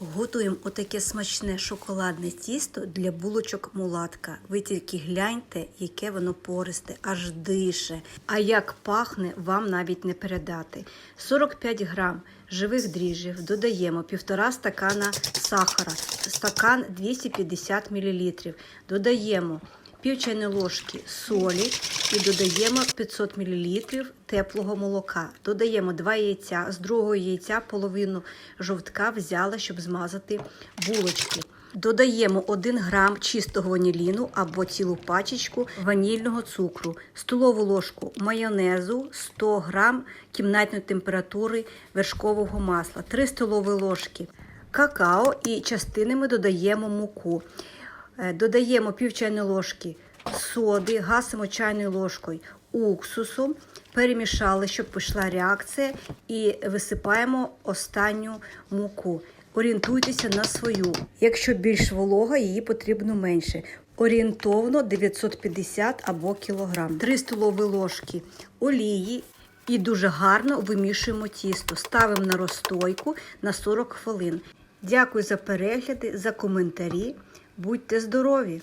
Готуємо отаке смачне шоколадне тісто для булочок мулатка. Ви тільки гляньте, яке воно пористе, аж дише. А як пахне, вам навіть не передати. 45 грам живих дріжджів додаємо півтора стакана сахара, стакан 250 мл. Додаємо пів чайної ложки солі і додаємо 500 мл теплого молока. Додаємо 2 яйця, з другого яйця половину жовтка взяла, щоб змазати булочки. Додаємо 1 грам чистого ваніліну або цілу пачечку ванільного цукру, столову ложку майонезу, 100 грам кімнатної температури вершкового масла, 3 столові ложки какао і частинами додаємо муку. Е, Додаємо пів чайної ложки соди, гасимо чайною ложкою уксусу, перемішали, щоб пішла реакція, і висипаємо останню муку. Орієнтуйтеся на свою. Якщо більш волога, її потрібно менше. Орієнтовно 950 або кілограм. 3 столові ложки олії і дуже гарно вимішуємо тісто. Ставимо на розстойку на 40 хвилин. Дякую за перегляди, за коментарі. Будьте здорові!